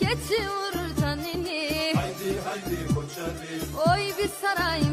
Geçiyor tanini Haydi haydi koçarı Oy bir saray.